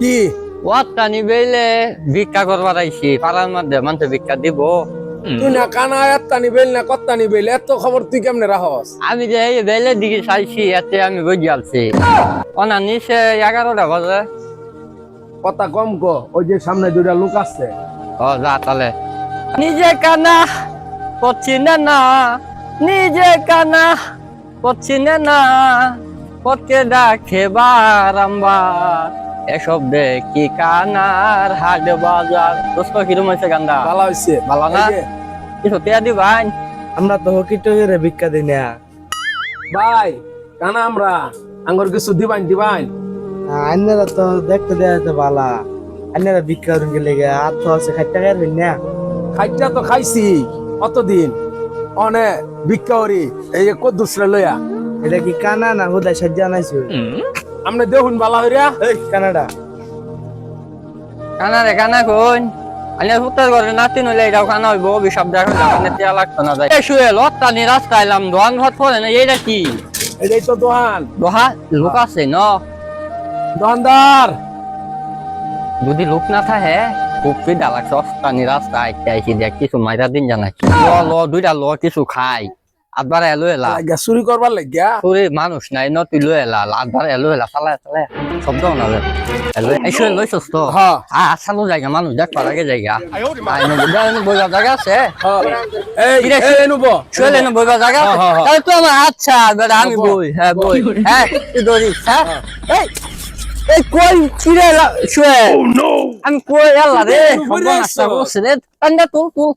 কি? ওয়াত্তানি বেলে ভিক্ষা করবার আইছি পাড়ার মধ্যে মানুষ ভিক্ষা দিব। তুই না কানা এত্তানি বেল না কত্তানি বেল এত খবর তুই কেমনে রাহস আমি যে এই বেলের দিকে চাইছি এতে আমি বুঝে আলছি। ওনা নিচে এগারোটা বাজে। কথা কম ক ওই যে সামনে দুইটা লোক আছে। ও যা তাহলে। নিজে কানা করছি না না। নিজে কানা করছি না না। পথকে ডাকে বারম্বার এসব দেখি কানার হাট বাজার। দোস্ত কিরম হয়েছে গান্দা ভালো হইছে ভালো না? কিছু টিয়া দিবাই আমরা তো হকি টকের ভিক্ষা দিই না। ভাই কানা আমরা। আঙ্গর কিছু দিবাইন দিবাইন আন্নারা তো দেখতে দেয়া তো ভালা আন্নারা ভিক্ষা করুন গেলে আর তো আছে খাইতে পারবেন না। খাইটা তো খাইছি। অতদিন অনে ভিক্ষা করি। এই যে কদ্দুসরে লইয়া। এটা কি কানা না হুদায় সাজ্জা নাইছো আমনে দেখুন বালা হইরা। এই কানাডা। কানা রে কানা কোন ঘরে নাতি নইলে এটাও কানা হইব অভিশাপ দেখো জানে টিয়া লাগতো না যাই। এই শুয়ে লত্তা নি রাস্তা এলাম দোয়ান ঘর পরে না এইটা কি? এটাই তো দোহান দোহা লোক আছে ন? দোকানদার যদি লোক না থাকে খুব পিডা লাগছে অস্তানি রাস্তা আইতে আইছি দেখ কিছু মাইরা দিন জানাই। ল ল দুইটা ল কিছু খাই। আদবার এলো এলা। চুরি করবার লাগিয়া। মানুষ নাই ন তুই লই এলা আদবার এলো এলা চালা চালা শব্দ না এলো এই লইছস তো। হ্যাঁ আসানো জায়গা মানুষ দেখ পারা গে জায়গা। আই ন বুঝা বইবা জায়গা আছে। এই এই এনুব শুয়ে লেন বইবা জায়গা আছে। তাহলে তো আমার আচ্ছা বেটা আমি বই হ্যাঁ বই হ্যাঁ তুই ধরিস হ্যাঁ এই এই কই লা- শুয়ে আমি কই আল্লাহ রে তুই রে করছে তুল তুল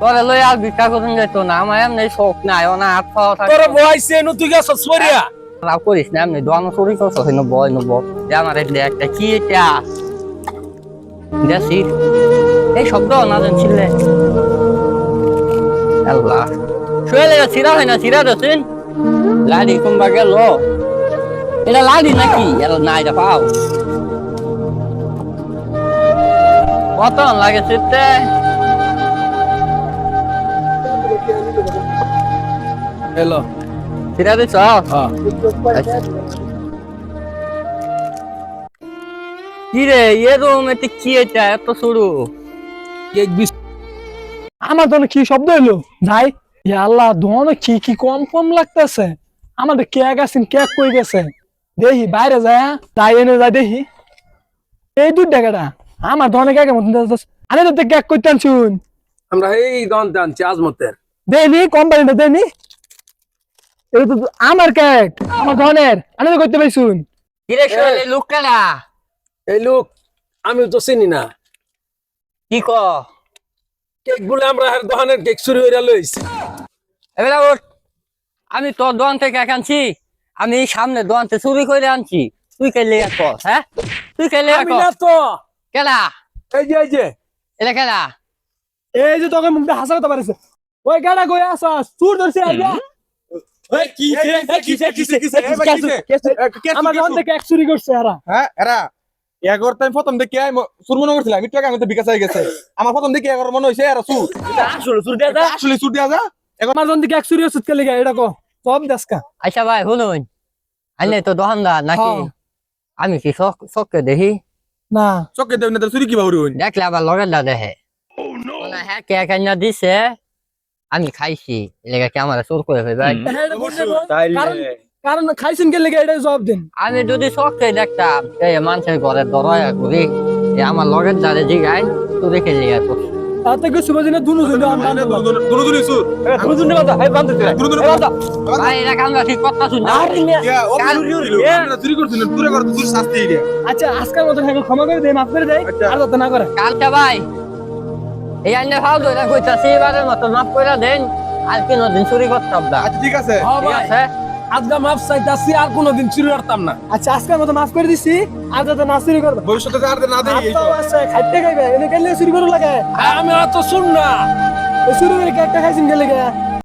তোরে লই আর ভিক্ষা করুন যাইতো না আমার এমনি শোক নাই ও না হাত পাওয়া থাকে। তোরে বয়সে এনু তুই গেছ সরিয়া? রাও করিস না এমনি দোয়ানো চুরি করছ হেন বয় নব আমার এলে একটা কি এটা? দেখি এই শব্দ না জানছিলে আল্লাহ। শুয়ে লেগে ছিড়া হয় না ছিড়া দেছেন লাডি কুম্বা গেল? এটা লাডি নাকি? এটা না এটা পাও। কত লাগে চিত্তে দিছ? হ্যাঁ। কি রে এ রুম এতে কি এটা? এত শুরু। কেক বিস আমার তো কি শব্দ এলো ভাই ইয়া আল্লাহ দোনো কি কি কম কম লাগতেছে? আমাদের কেক আছেন কেক কই গেছে? দেখি বাইরে যায় হ্যাঁ? যাই এনে যাই দেখি এই দুধ টাকাটা আমার দোনে কেক মতন। আরে তো কেক করতেন শুন আমরা এই দন আনছি আজমতের। দেনি কোম্পানিটা দেনি এটা তো আমার কেক আমার ধনের আনে তো করতে পারি শুন কি রে লুক কেনা এই লোক আমি তো চিনি না। কি ক? কেক বলে আমরা আর দোকানের কেক চুরি হইরা লইছি এবেলা ওঠ। আমি তোর দোকান থেকে আনছি আমি সামনে দোকান থেকে চুরি করে আনছি। তুই কেলে হ্যাঁ? তুই কেলে আমি কর না তো। কেলা এই যে এই যে। এটা কেলা এই যে তোকে মুখটা হাসা কথা পারিছে ওই গাড়া কই আসা চুর ধরছে আইয়া প্রথম দেখে আমি সুর মনে করছিলাম একটু আগে আমি তো বিকাশ হয়ে গেছে। আমার প্রথম দেখে এগারো মনে হয়েছে এরা সুর আসলে সুর দেওয়া যা। আমার দোকান এক চুরি ওষুধ কে লিগা এটা কো সব দেশকা আচ্ছা ভাই শুনুন। আইনে তো দোকানদার নাকি? হ্যাঁ। আমি কি চক চককে দেখি? না। চোখে দেবেন না চুরি কীভাবে হইন দেখলে আবার লগের দা দেখে। না হ্যাঁ কে দিছে? আমি খাইছি এলাকা কি আমার চোর করে ভাই এটা কারণ কারণ খাইছেন কে লিগা এটা জবাব দেন। আমি যদি চককে দেখতাম এই মানুষের ঘরে দরয়া করি এ আমার লগের দ্বারে জিগাই তো দেখে লিয়া তো। তাতে কি সুবাদিনে দুনু দুনু আমরা দুনো দুনো সুর দুনু দুনু বাদা হে বান্দে দুনো দুনো ভাই এটা কামরা ঠিক কথা শুন চুরি। করছিলেন চুরি করতে চুরি শাস্তি দিয়ে। আচ্ছা আজকের মতো হ্যাঁ ক্ষমা করে দেয় মাফ করে দেয় আচ্ছা। আর যাতে না করে। কালকে ভাই এই আইনে ফাও ধরে কইতাছি এবারের মতো মাফ করে দেন আর কোনো দিন চুরি করতাম না। আচ্ছা ঠিক আছে। হ্যাঁ ঠিক আছে? আজকে মাফ চাইতাছি আর কোনোদিন চুরি করতাম না। আচ্ছা আজকের মতো মাফ করে দিছি আর যাতে না চুরি করবে। ভবিষ্যতে আর না দেই এই তো। আছে খাইতে খাইবে এনে কেলে চুরি করে লাগে? আর আমি অত শুন না। চুরি করে কেটে খাইছিন গেলে লিগা